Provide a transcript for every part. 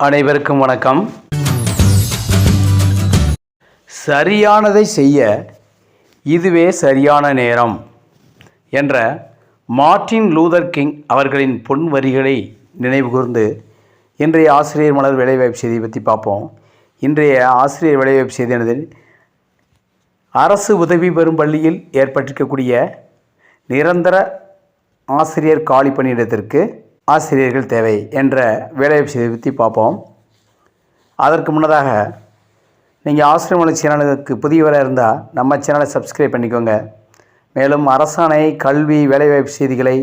அனைவருக்கும் வணக்கம். சரியானதை செய்ய இதுவே சரியான நேரம் என்ற மார்ட்டின் லூதர் கிங் அவர்களின் பொன் வரிகளை நினைவுகூர்ந்து இன்றைய ஆசிரியர் மலர் வேலைவாய்ப்பு செய்தியை பற்றி பார்ப்போம். இன்றைய ஆசிரியர் வேலைவாய்ப்பு செய்தியானது அரசு உதவி பெறும் பள்ளியில் ஏற்பட்டிருக்கக்கூடிய நிரந்தர ஆசிரியர் காலி பணியிடத்திற்கு ஆசிரியர்கள் தேவை என்ற வேலைவாய்ப்பு செய்தியை பற்றி பார்ப்போம். அதற்கு முன்னதாக நீங்கள் ஆசிரியர் மலை சேனலுக்கு புதியவராக இருந்தால் நம்ம சேனலை சப்ஸ்கிரைப் பண்ணிக்கோங்க. மேலும் அரசாணை கல்வி வேலைவாய்ப்பு செய்திகளை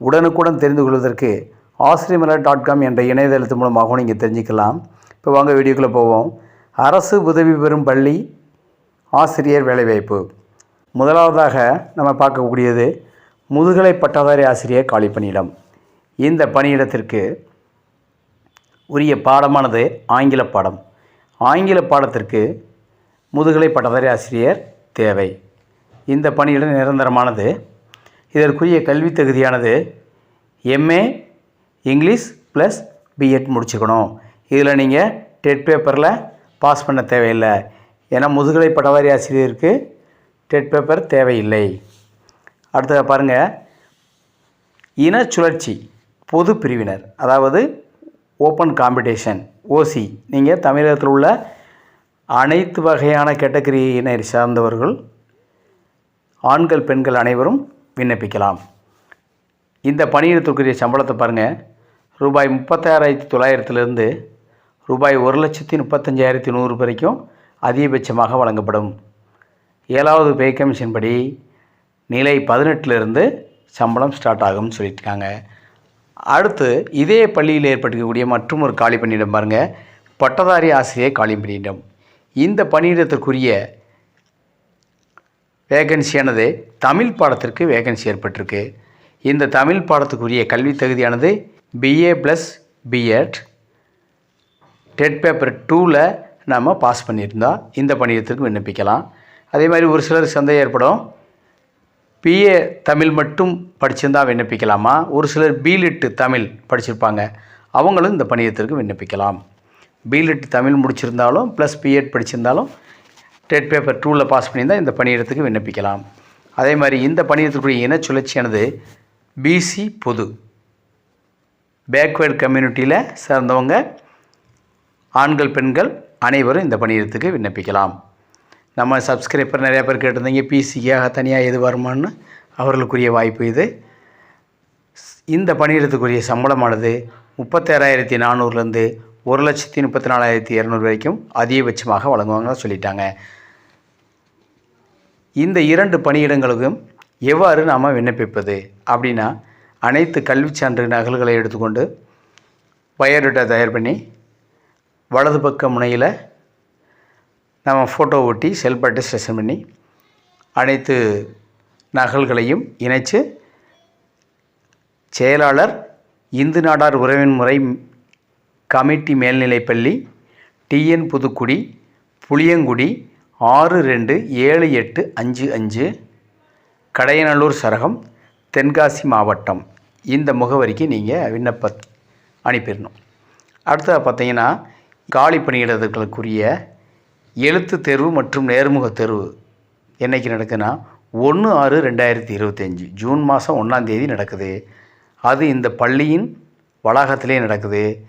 உடனுக்குடன் தெரிந்து கொள்வதற்கு ஆசிரியமலர் டாட் காம் என்ற இணையதளத்து மூலமாகவும் நீங்கள் தெரிஞ்சுக்கலாம். இப்போ வாங்க வீடியோக்குள்ளே போவோம். அரசு உதவி பெறும் பள்ளி ஆசிரியர் வேலைவாய்ப்பு. முதலாவதாக நம்ம பார்க்கக்கூடியது முதுகலை பட்டதாரி ஆசிரியர் காலி பணியிடம் இந்த பணியிடத்திற்கு உரிய பாடமானது ஆங்கில பாடம். ஆங்கில பாடத்திற்கு முதுகலை பட்டதாரி ஆசிரியர் தேவை. இந்த பணியிடம் நிரந்தரமானது. இதற்குரிய கல்வித் தகுதியானது எம்ஏ இங்கிலீஷ் ப்ளஸ் பிஎட் முடிச்சுக்கணும். இதில் நீங்கள் டெட் பேப்பரில் பாஸ் பண்ண தேவையில்லை. ஏன்னா முதுகலை பட்டதாரி ஆசிரியருக்கு டெட் பேப்பர் தேவையில்லை. அடுத்தது பாருங்கள் இன சுழற்சி பொது பிரிவினர் அதாவது ஓப்பன் காம்படிஷன் ஓசி நீங்கள் தமிழகத்தில் உள்ள அனைத்து வகையான கேட்டகரியினை சார்ந்தவர்கள் ஆண்கள் பெண்கள் அனைவரும் விண்ணப்பிக்கலாம். இந்த பணியிடத்திற்குரிய சம்பளத்தை பாருங்கள் ரூபாய் முப்பத்தாறாயிரத்தி தொள்ளாயிரத்துலேருந்து ரூபாய் ஒரு லட்சத்தி முப்பத்தஞ்சாயிரத்தி நூறு வரைக்கும் அதிகபட்சமாக வழங்கப்படும். ஏழாவது பே கமிஷன் படி நிலை பதினெட்டுலேருந்து சம்பளம் ஸ்டார்ட் ஆகும்னு சொல்லியிருக்காங்க. அடுத்து இதே பள்ளியில் ஏற்பட்டிருக்கக்கூடிய மற்றும் ஒரு காலி பணியிடம் பாருங்கள் பட்டதாரி ஆசிரியர் காலி பணியிடம். இந்த பணியிடத்திற்குரிய வேகன்சியானது தமிழ் பாடத்திற்கு வேகன்சி ஏற்பட்டிருக்கு. இந்த தமிழ் பாடத்துக்குரிய கல்வி தகுதியானது BA plus BEd TET paper டூவில் நம்ம பாஸ் பண்ணியிருந்தால் இந்த பணியிடத்திற்கு விண்ணப்பிக்கலாம். அதே மாதிரி ஒரு சிலர் சந்தேகம் ஏற்படும். பிஏ தமிழ் மட்டும் படிச்சிருந்தால் விண்ணப்பிக்கலாமா? ஒரு சிலர் பிலிட்டு தமிழ் படிச்சிருப்பாங்க. அவங்களும் இந்த பணியிடத்திற்கு விண்ணப்பிக்கலாம். பிலிட் தமிழ் முடிச்சிருந்தாலும் ப்ளஸ் பிஎட் படிச்சிருந்தாலும் டெட் பேப்பர் டூவில் பாஸ் பண்ணியிருந்தால் இந்த பணியிடத்துக்கு விண்ணப்பிக்கலாம். அதே மாதிரி இந்த பணியிடத்துக்குரிய இன சுழற்சியானது பிசி பொது. பேக்வேர்டு கம்யூனிட்டியில் சேர்ந்தவங்க ஆண்கள் பெண்கள் அனைவரும் இந்த பணியிடத்துக்கு விண்ணப்பிக்கலாம். நம்ம சப்ஸ்கிரைபர் நிறையா பேர் கேட்டிருந்தீங்க பிசிக்காக தனியாக எது வருமானு அவர்களுக்குரிய வாய்ப்பு இது. இந்த பணியிடத்துக்குரிய சம்பளமானது முப்பத்தேறாயிரத்தி நானூறுலேருந்து ஒரு லட்சத்தி முப்பத்தி நாலாயிரத்தி இரநூறு வரைக்கும் அதிகபட்சமாக வழங்குவாங்க சொல்லிட்டாங்க. இந்த இரண்டு பணியிடங்களுக்கும் எவ்வாறு நாம் விண்ணப்பிப்பது அப்படின்னா அனைத்து கல்விச் சான்று நகல்களை எடுத்துக்கொண்டு பயோடேட்டா தயார் பண்ணி வலது பக்க முனையில் நம்ம ஃபோட்டோ ஒட்டி செல்ஃப் அட்டஸ்டேஷன் பண்ணி அனைத்து நகல்களையும் இணைச்சு செயலாளர் இந்து நாடார் உறவின் முறை கமிட்டி மேல்நிலைப்பள்ளி டிஎன் புதுக்குடி புளியங்குடி ஆறு ரெண்டு ஏழு எட்டு அஞ்சு அஞ்சு கடையநல்லூர் சரகம் தென்காசி மாவட்டம். இந்த முகவரிக்கு நீங்கள் விண்ணப்ப அனுப்பிடணும். அடுத்தது பார்த்தீங்கன்னா காலி பணியிடங்களுக்குரிய எழுத்து தேர்வு மற்றும் நேர்முக தேர்வு என்னைக்கு நடக்குன்னா ஒன்று ஆறு ரெண்டாயிரத்தி இருபத்தஞ்சி ஜூன் மாதம் ஒன்றாந்தேதி நடக்குது. அது இந்த பள்ளியின் வளாகத்திலே நடக்குது.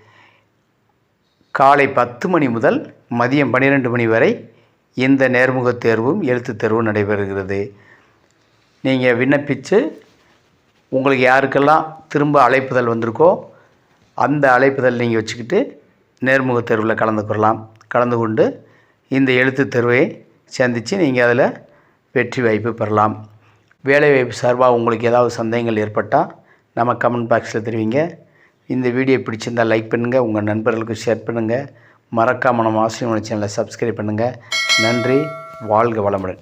காலை பத்து மணி முதல் மதியம் பன்னிரெண்டு மணி வரை இந்த நேர்முகத் தேர்வும் எழுத்துத் தேர்வும் நடைபெறுகிறது. நீங்கள் விண்ணப்பித்து உங்களுக்கு யாருக்கெல்லாம் திரும்ப அழைப்புதல் வந்திருக்கோ அந்த அழைப்புதல் நீங்கள் வச்சுக்கிட்டு நேர்முகத் தேர்வில் கலந்து கொள்ளலாம் கலந்து கொண்டு இந்த எழுத்துத் தேர்வை சந்தித்து நீங்கள் அதில் வெற்றி வாய்ப்பு பெறலாம். வேலைவாய்ப்பு சார்பாக உங்களுக்கு ஏதாவது சந்தேகங்கள் ஏற்பட்டால் நம்ம கமெண்ட் பாக்ஸில் தெரிவிங்க. இந்த வீடியோ பிடிச்சிருந்தால் லைக் பண்ணுங்கள் உங்கள் நண்பர்களுக்கு ஷேர் பண்ணுங்கள் மறக்காமல் நம்ம ஆசிரியர் சேனலை சப்ஸ்கிரைப் பண்ணுங்கள் நன்றி வாழ்க வளமுடன்.